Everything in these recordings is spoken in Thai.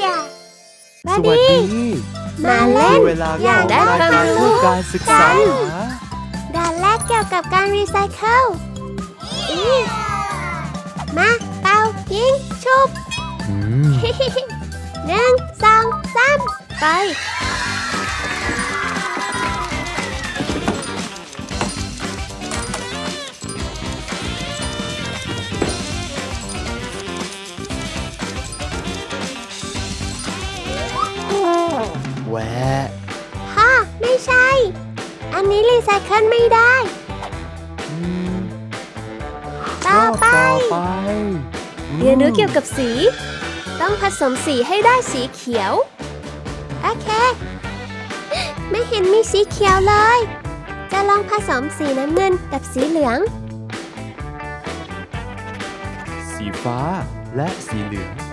จ้ะสวัสดี มาเล่นเวลาอยากได้ของรายการความรู้คือการศึกษาด่านแรกเกี่ยวกับการรีไซเคิลอีมาเป่ายิงชุบอืมหนึ่งสองสามไป แหวะฮ่าไม่ใช่ อันนี้รีไซเคิลไม่ได้ อืมต่อไป รอบต่อไปเรียนรู้เกี่ยวกับสี ต้องผสมสีให้ได้สีเขียว โอเค ไม่เห็นมีสีเขียวเลย จะลองผสมสีน้ำเงินกับสีเหลือง สีฟ้าและสีเหลือง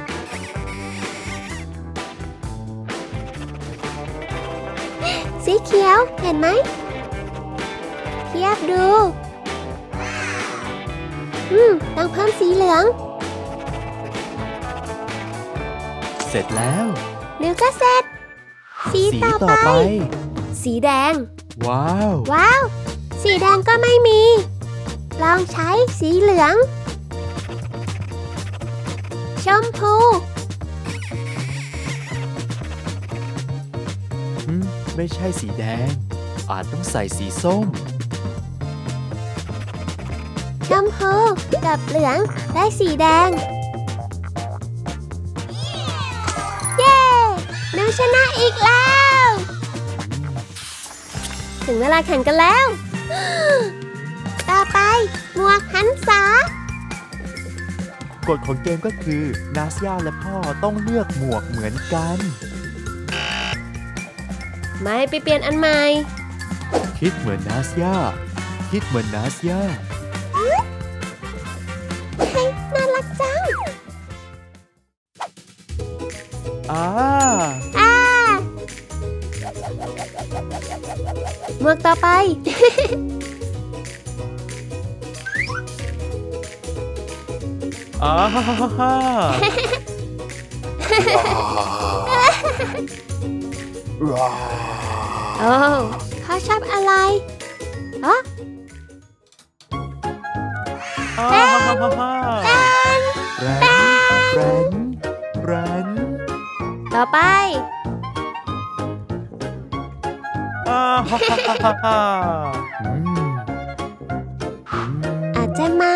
สีเขียว เห็นไหม เทียบดู อืม ต้องเพิ่มสีเหลือง เสร็จแล้วเดี๋ยวก็เสร็จ สีต่อไป สีแดง ว้าว ว้าว สีแดงก็ไม่มี ลองใช้สีเหลือง ชมพู ไม่ใช่สีแดง อาจต้องใส่สีส้มชมพูกับเหลืองได้สีแดง เย้หนูชนะอีกแล้ว ถึงเวลาแข่งกันแล้ว ต่อไปหมวกหันษากฎของเกมก็คือ นาสยาและพ่อต้องเลือกหมวกเหมือนกัน ไม่ไปเปลี่ยนอันใหม่ คิดเหมือนนาสยาคิดเหมือนนาสยาเฮ้ยน่ารักจังอ่าอ่าหมวกต่อไป อ่าฮ่าฮ่าฮ่าฮ่า โอ้เขาชอบอะไรอ๋ออ่าฮ่าฮ่าฮ่าฮ่าแรนแรนแรนต่อไปอ่าฮ่าฮ่าฮ่าฮ่าฮ่าอืมอืมอาจจะมา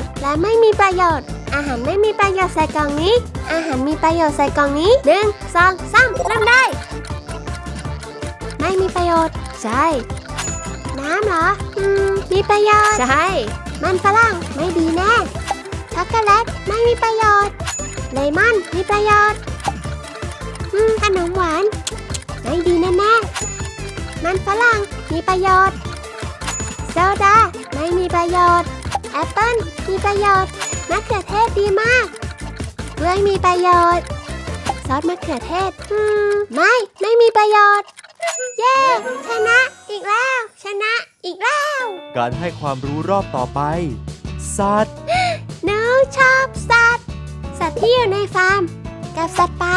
ชน์ และไม่มีประโยชน์ อาหารไม่มีประโยชน์ใส่กล่องนี้ อาหารมีประโยชน์ใส่กล่องนี้หนึ่งสองสามเริ่มได้ ไม่มีประโยชน์ ใช่ น้ำเหรอ อืม มีประโยชน์ ใช่ มันฝรั่งไม่ดีแน่ช็อกโกแลตไม่มีประโยชน์ เลมอนมีประโยชน์ อืม ขนมหวาน ไม่ดีแน่แน่ๆมันฝรั่งมีประโยชน์โซดาไม่มีประโยชน์ แอปเปิ้ลมีประโยชน์มะเขือเทศดีมากกล้วยมีประโยชน์ ซอสมะเขือเทศอืมไม่ ไม่มีประโยชน์ เย้ ชนะ อีกแล้ว ชนะ อีกแล้ว การให้ความรู้รอบต่อไป สัตว์ หนูชอบสัตว์ สัตว์ที่อยู่ในฟาร์ม กับสัตว์ป่า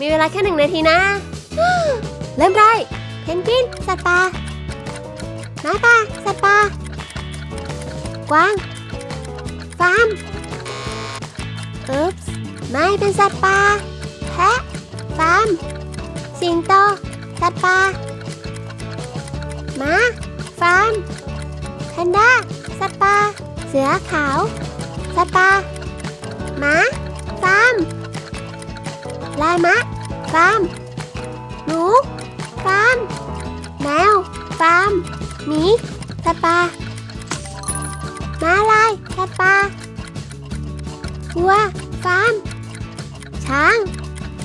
มีเวลาแค่หนึ่งนาทีนะ เริ่มได้ เพนกวิน สัตว์ป่าหมาป่า สัตว์ป่า กว้าง ฟาร์มอุ๊ปส์ไม่เป็นสัตว์ป่าแพะ ฟาร์ม สิงโต สัตว์ป่าหมาฟาร์มแพนด้า สัตว์ป่า เสือขาว สัตว์ป่าหมาฟาร์มลายมะ ฟาร์มหนู ฟาร์ม แมว ฟาร์มหมีสัตว์ป่า ม้าลายสัตว์ป่าวัว ฟาร์ม ช้าง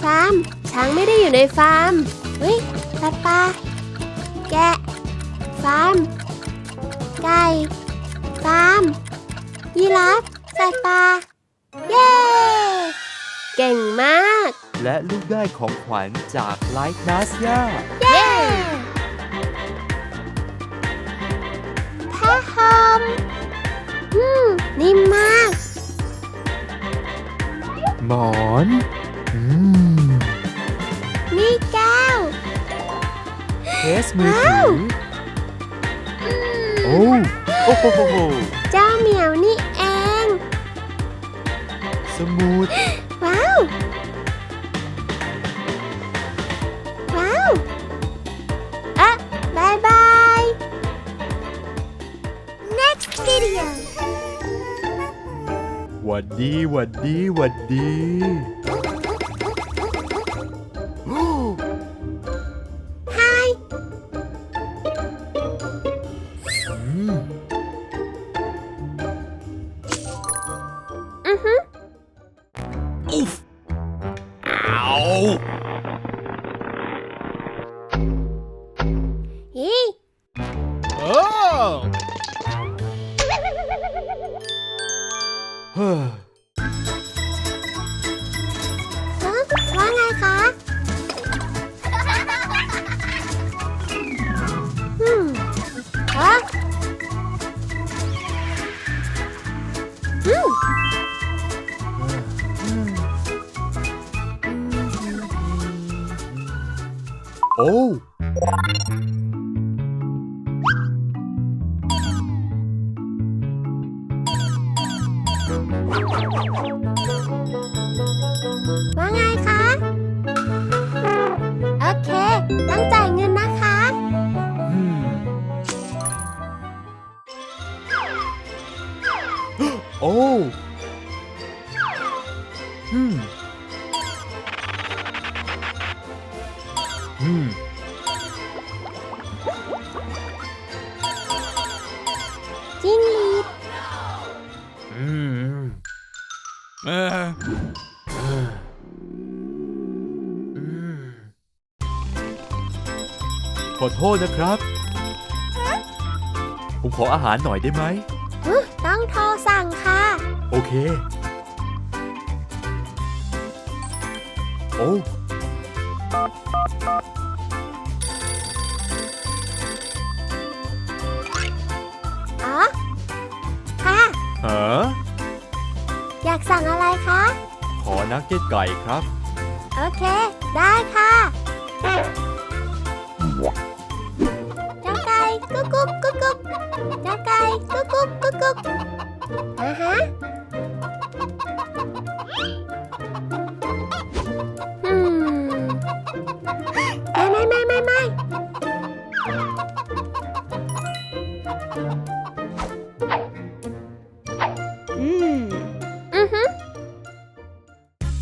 ฟาร์ม ช้างไม่ได้อยู่ในฟาร์ม เฮ้ย สัตว์ป่า แกะ ฟาร์ม ไก่ ฟาร์ม ยีราฟ สัตว์ป่า เย้ เก่งมาก และลูกได้ของขวัญจากไลฟ์นัสยาเย้ผ้าห่ม อืมนิ่มมาก หมอน อืมนี่แก้ว เคสมือถือโอ้โอ้โหโหโหเจ้าเหมียวนี่เอง สมุด วัดดีหวัดดีหวัดดี โขอโทษนะครับ ผมขออาหารหน่อยได้ไหม ฮึต้องโทรสั่งค่ะ โอเค โอ้อ๋อ ค่ะฮะอยากสั่งอะไรคะ ขอนักเก็ตไก่ครับ โอเค ได้ค่ะ กกุ๊กกุ๊กอ่าฮะอืมไม่ไม่ไม่ไม่ไม่อืมอือฮึ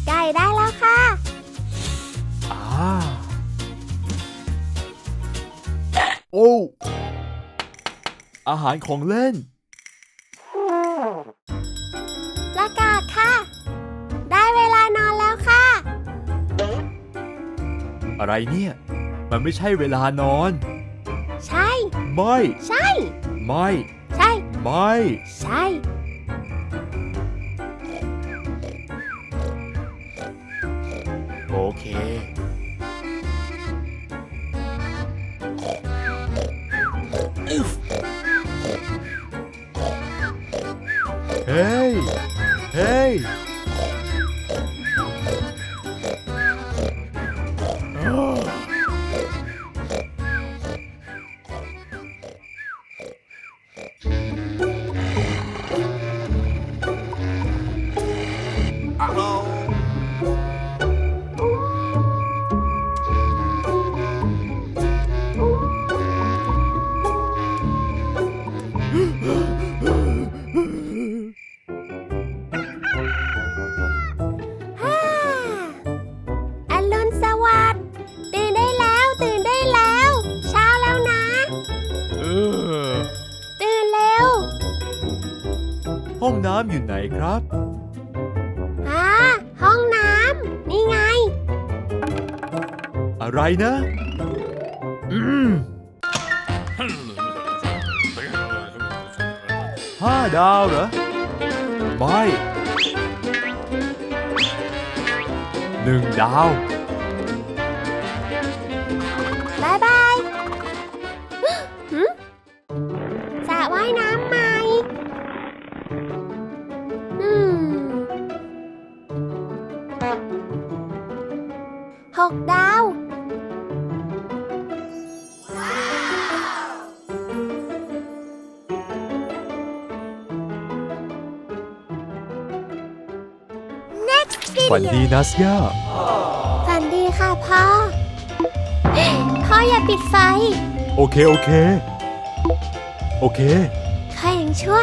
ไก่ได้แล้วค่ะ อ่าโอ้อาหารของเล่น อะไรเนี่ย มันไม่ใช่เวลานอน ใช่ ไม่ ใช่ ไม่ ใช่ ไม่ ใช่ โอเค องน้ำอยู่ไหนครับ อ่าห้องน้ำนี่ไง อะไรนะ อืมห้าดาวเหรอ ไม่หนึ่งดาว 6 ดาวฝันดีนัสย่า ฝันดีค่ะพ่อ พ่ออย่าปิดไฟ โอเค โอเค โอเค ใครยังชั่ว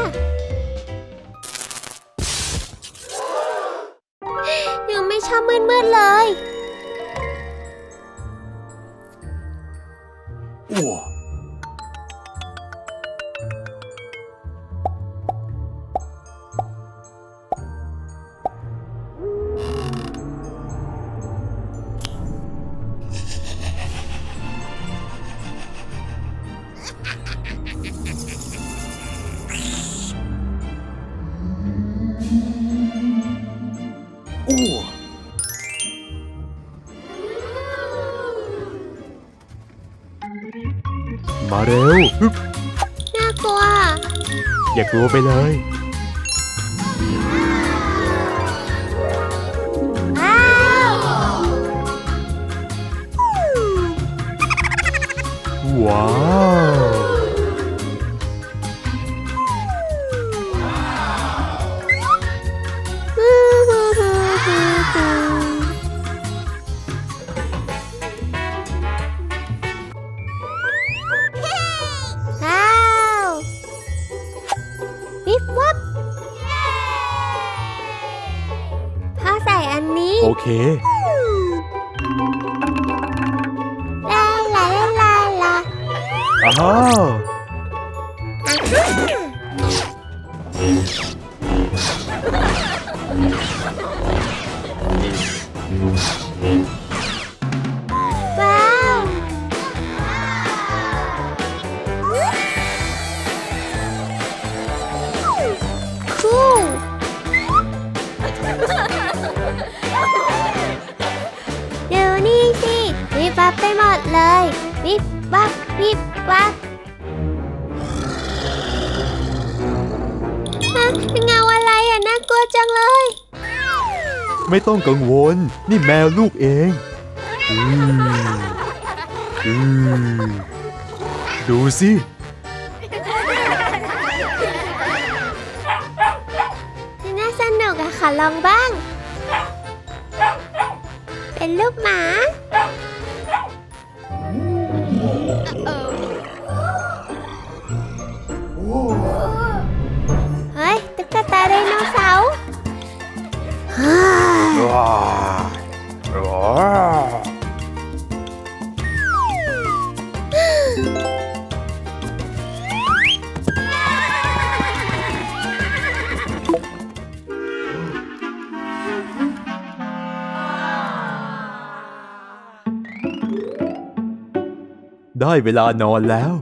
อย่ากลัวไปเลย เลย วิบวับวิบวับฮะเงาอะไรอะน่ากลัวจังเลย ไม่ต้องกังวล นี่แมวลูกเองอืมอืมดูสิ น่าสนุกอะขอลองบ้าง เป็นลูกหมา ได้เวลานอนแล้ว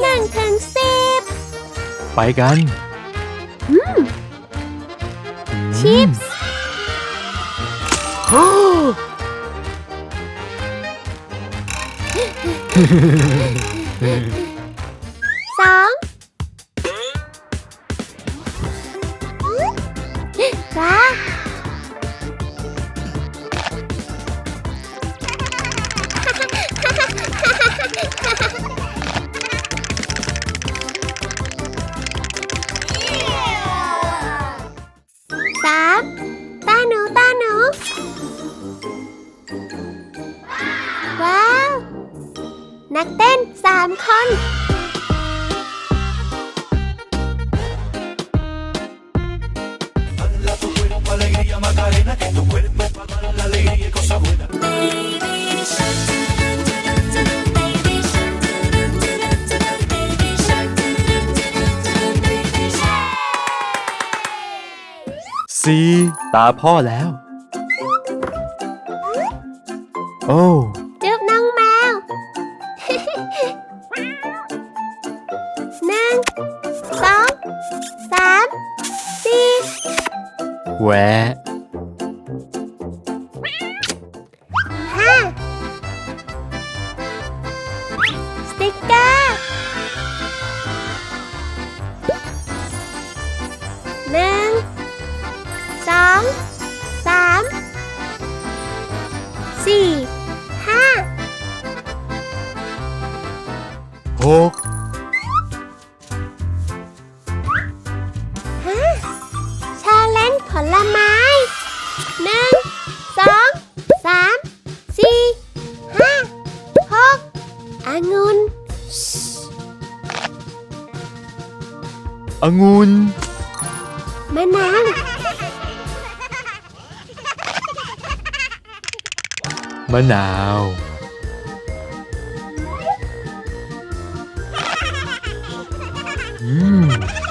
หนึ่งถึงสิบไปกัน ชิปส์โอ้ส นักเต้นสามคน ซี ตาพ่อแล้ว โอ้ แมะนาว อืม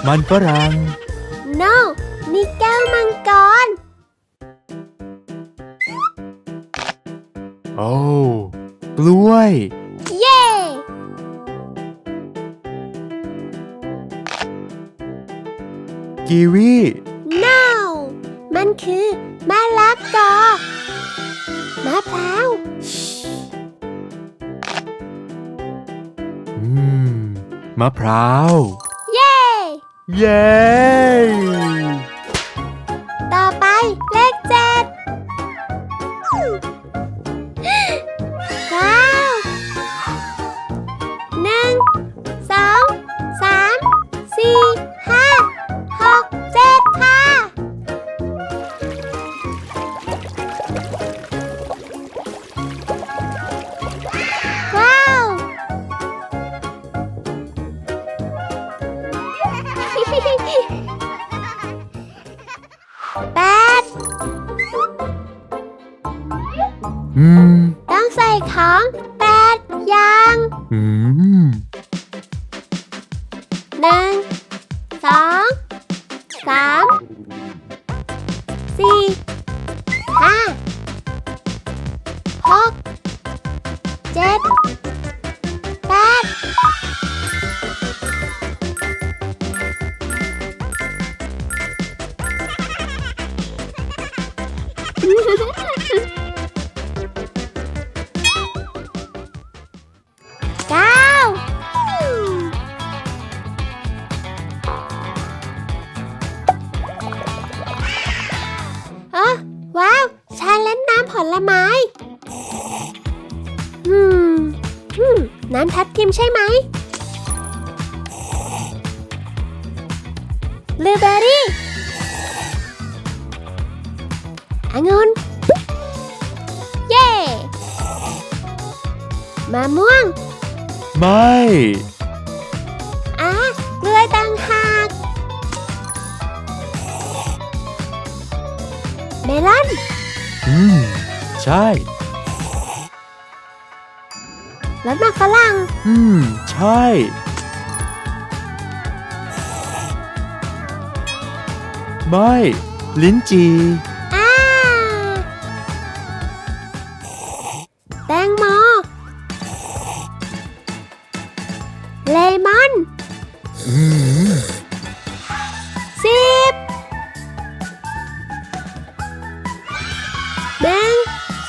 มันฝรั่ง no นี่แก้วมังกร โอ้ กล้วย เย้กีวี no มันคือมะละกอมะพร้าว มะพร้าว เย้ เย้ ห้า องุ่นเย่มะม่วง ไม่ อะกล้วยต่างหากเมลอน อืม ใช่ รสหมักฝรั่ง อืม ใช่ ไม่ ลิ้นจี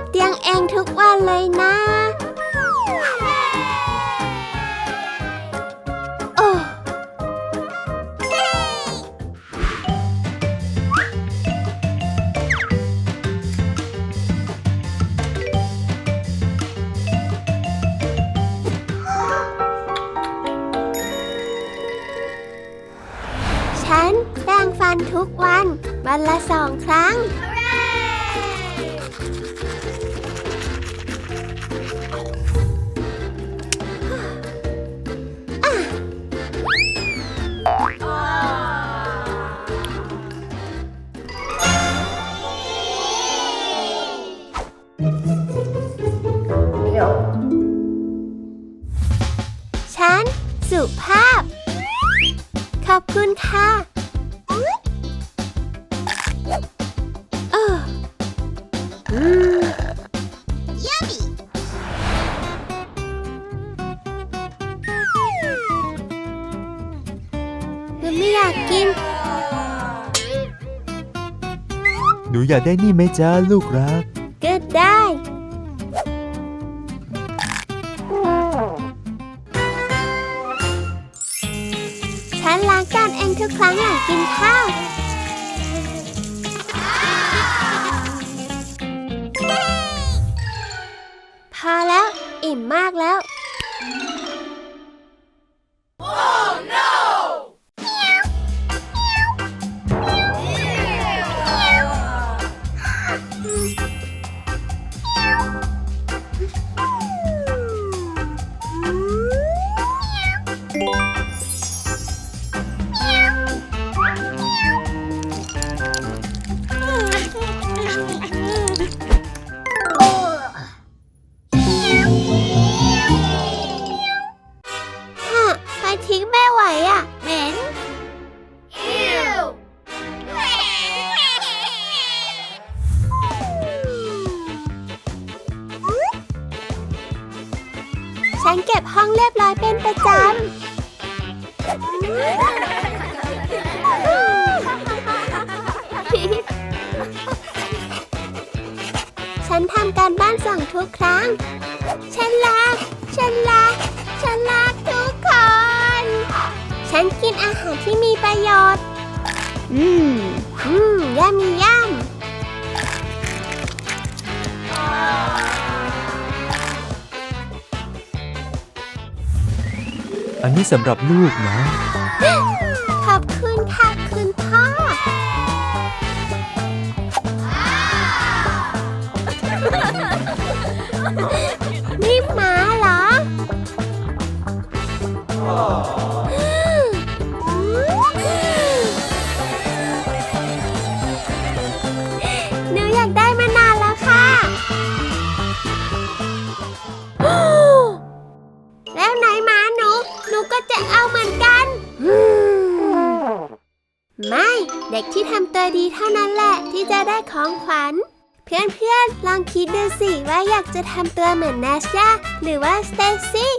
บเตียงเองทุกวันเลยนะ ฉันสุภาพ ขอบคุณค่ะเอออืมมันไม่อยากกิน หนูอยากได้นี่ไหมจ้าลูกรัก นเก็บห้องเรียบร้อยเป็นประจำ ฉันทำการบ้านส่งทุกครั้ง ฉันรัก ฉันรัก ฉันรักทุกคน ฉันกินอาหารที่มีประโยชน์ อืม อืมย่ามีย่ำ สำหรับลูกนะ จะทำตัวเหมือนนาชาหรือว่าสเตซี่